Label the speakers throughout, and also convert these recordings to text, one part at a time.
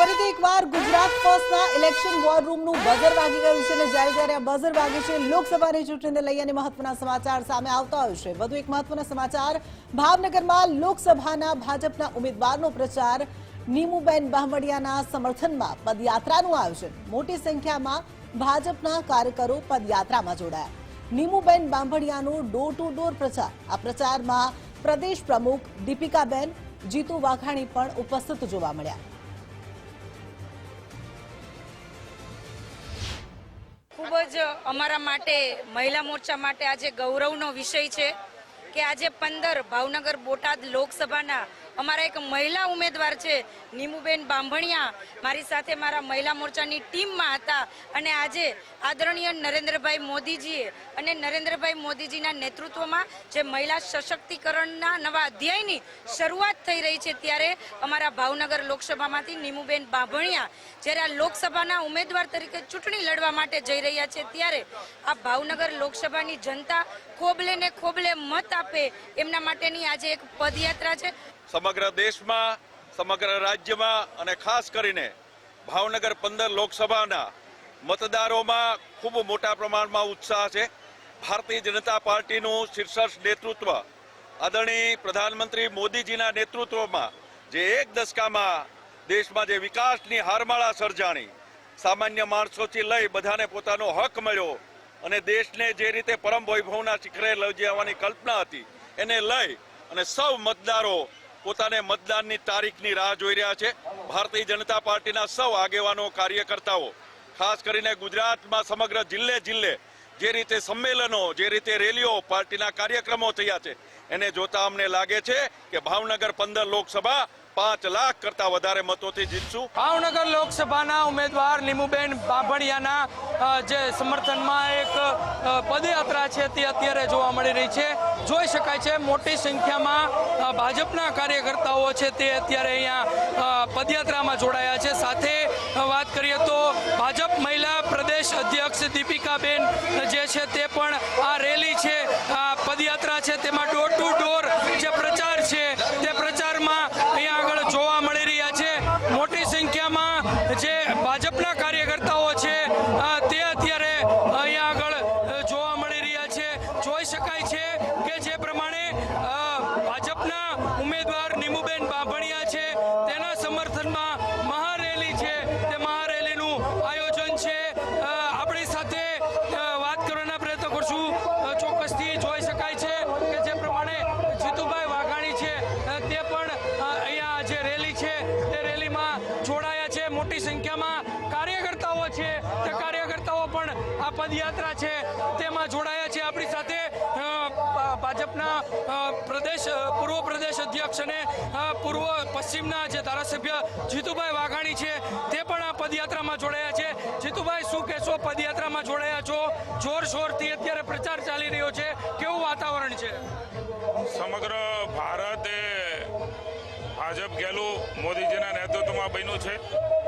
Speaker 1: ફરીથી એકવાર ગુજરાત ફર્સ્ટના ઇલેક્શન વોર રૂમનું બઝર વાગી ગયું છે અને જ્યારે જ્યારે આ બઝર વાગે છે, લોકસભાની ચૂંટણીને લઈ અને મહત્વના સમાચાર સામે આવતા હોય છે. વધુ એક મહત્વના સમાચાર, ભાવનગરમાં લોકસભાના ભાજપના ઉમેદવારનો પ્રચાર. નીમુબેન બામડિયાના સમર્થનમાં પદયાત્રાનું આયોજન. મોટી સંખ્યામાં ભાજપના કાર્યકરો પદયાત્રામાં જોડાયા. નીમુબેન બાંભડિયાનો ડોર ટુ ડોર પ્રચાર. આ પ્રચારમાં પ્રદેશ પ્રમુખ દીપિકાબેન, જીતુ વાઘાણી પણ ઉપસ્થિત જોવા મળ્યા.
Speaker 2: ખૂબ જ અમારા માટે, મહિલા મોરચા માટે આજે ગૌરવનો વિષય છે કે આજે પંદર ભાવનગર બોટાદ લોકસભાના અમારા એક મહિલા ઉમેદવાર છે, નીમુબેન બાંભણિયા. મારી સાથે મારા મહિલા મોરચાની ટીમમાં હતા અને આજે આદરણીય નરેન્દ્રભાઈ મોદીજીએ અને નરેન્દ્રભાઈ મોદીજીના નેતૃત્વમાં જે મહિલા સશક્તિકરણના નવા અધ્યાયની શરૂઆત થઈ રહી છે ત્યારે અમારા ભાવનગર લોકસભામાંથી નીમુબેન બાંભણિયા જ્યારે આ લોકસભાના ઉમેદવાર તરીકે ચૂંટણી લડવા માટે જઈ રહ્યા છે ત્યારે આ ભાવનગર લોકસભાની જનતા ખોબલે ને ખોબલે મત આપે. એમના માટેની આજે એક પદયાત્રા છે.
Speaker 3: સમગ્ર દેશમાં, સમગ્ર રાજ્યમાં અને ખાસ કરીને ભાવનગર પંદર લોકસભાના મતદારોમાં ખૂબ મોટા પ્રમાણમાં ઉત્સાહ છે. ભારતીય જનતા પાર્ટીનું શીર્ષક નેતૃત્વ, આદરણીય પ્રધાનમંત્રી મોદીજીના નેતૃત્વમાં જે એક દશકામાં દેશમાં જે વિકાસની હારમાળા સર્જાણી, સામાન્ય માણસોથી લઈ બધાને પોતાનો હક મળ્યો અને દેશને જે રીતે પરમ વૈભવના શિખરે લઈ જવાની કલ્પના હતી, એને લઈ અને સૌ મતદારો પોતાને મતદાનની તારીખની રાહ જોઈ રહ્યા છે. ભારતીય જનતા પાર્ટીના સૌ આગેવાનો, કાર્યકર્તાઓ, ખાસ કરીને ગુજરાતમાં સમગ્ર જિલ્લે જિલ્લે જે રીતે સંમેલનો, જે રીતે રેલીઓ પાર્ટીના કાર્યક્રમો થયા છે, એને જોતા અમને લાગે છે કે ભાવનગર પંદર લોકસભા પાંચ લાખ કરતા વધારે મતોથી જીતશું.
Speaker 4: ભાવનગર લોકસભાના ઉમેદવાર નીમુબેન બાભણિયાના જે સમર્થનમાં એક પદયાત્રા છે તે અત્યારે જોવા મળી રહી છે. જોઈ શકાય છે મોટી સંખ્યામાં ભાજપના કાર્યકર્તાઓ છે તે અત્યારે અહીંયા પદયાત્રામાં જોડાયા છે. સાથે વાત કરીએ તો ભાજપ મહિલા પ્રદેશ અધ્યક્ષ દીપિકાબેન જે છે તે પણ આ રેલી છે, આ પદયાત્રા છે. તેમાં ડોર ટુ ડોર જે પ્રચાર છે, તે પ્રચારમાં અહીંયા આગળ જોવા મળી રહ્યા છે. મોટી સંખ્યામાં જે ભાજપના કાર્યકર્તાઓ છે તે અત્યારે અહીંયા આગળ જોવા મળી રહ્યા છે. જોઈ શકાય છે કે જે પ્રમાણે તે પણ અહીંયા જે રેલી છે, તે રેલીમાં જોડાયા છે. મોટી સંખ્યામાં કાર્યકર્તાઓ છે. તે કાર્યકર્તાઓ પણ આ પદયાત્રા છે, તેમાં જોડાયા છે. આપણી સાથે ભાજપના પ્રદેશ પૂર્વ પ્રદેશ અધ્યક્ષ અને પૂર્વ પશ્ચિમના જે ધારાસભ્ય જીતુભાઈ વાઘાણી છે, તે પણ આ પદયાત્રામાં જોડાયા છે. જીતુભાઈ, શું કહેશો? પદયાત્રામાં જોડાયા છો? જોર શોરથી અત્યારે પ્રચાર ચાલી રહ્યો છે. કેવું વાતાવરણ છે?
Speaker 5: સમગ્ર મોદીજીના નેતૃત્વમાં બન્યું છે.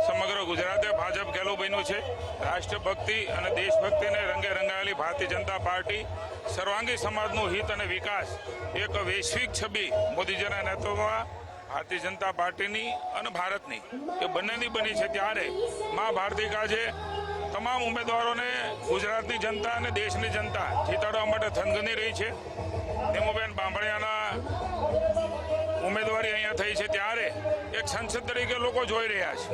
Speaker 5: સમગ્ર ગુજરાતે ભાજપ ગેલું બન્યું છે. રાષ્ટ્રભક્તિ અને દેશભક્તિને રંગે રંગાયેલી ભારતીય જનતા પાર્ટી, સર્વાંગી સમાજનું હિત અને વિકાસ, એક વૈશ્વિક છબી મોદીજીના નેતૃત્વમાં ભારતીય જનતા પાર્ટીની અને ભારતની, એ બંનેની બની છે ત્યારે મા ભારતીક આજે તમામ ઉમેદવારોને ગુજરાતની જનતા અને દેશની જનતા જીતાડવા માટે થનગની રહી છે. નીમુબેન બાંભણિયાના ઉમેદવારી અહીંયા થઈ છે ત્યારે એક સંસદ તરીકે લોકો જોઈ રહ્યા છે.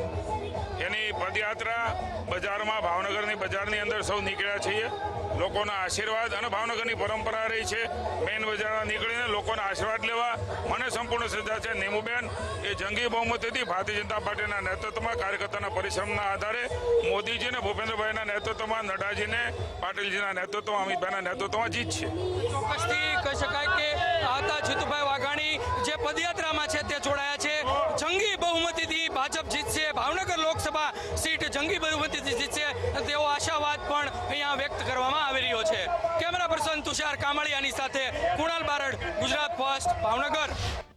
Speaker 5: એની પદયાત્રા બજારમાં, ભાવનગરની બજારની અંદર સૌ નીકળ્યા છીએ. લોકોના આશીર્વાદ અને ભાવનગરની પરંપરા રહી છે. મેઇન બજારમાં નીકળીને લોકોના આશીર્વાદ લેવા મને સંપૂર્ણ શ્રદ્ધા છે. નીમુબેન, એ જંગી બહુમતીથી ભારતીય જનતા પાર્ટીના નેતૃત્વમાં કાર્યકર્તાના પરિશ્રમના આધારે મોદીજી અને ભૂપેન્દ્રભાઈના નેતૃત્વમાં નડ્ડાજીને પાટીલજીના નેતૃત્વમાં, અમિતભાઈના નેતૃત્વમાં જીત છે.
Speaker 4: કહી શકાય કે અહીંયા વ્યક્ત કરવામાં આવી રહ્યો છે. કેમેરા પર્સન તુષાર કામળિયાની સાથે કુણાલ બારડ, ગુજરાત ફર્સ્ટ, ભાવનગર.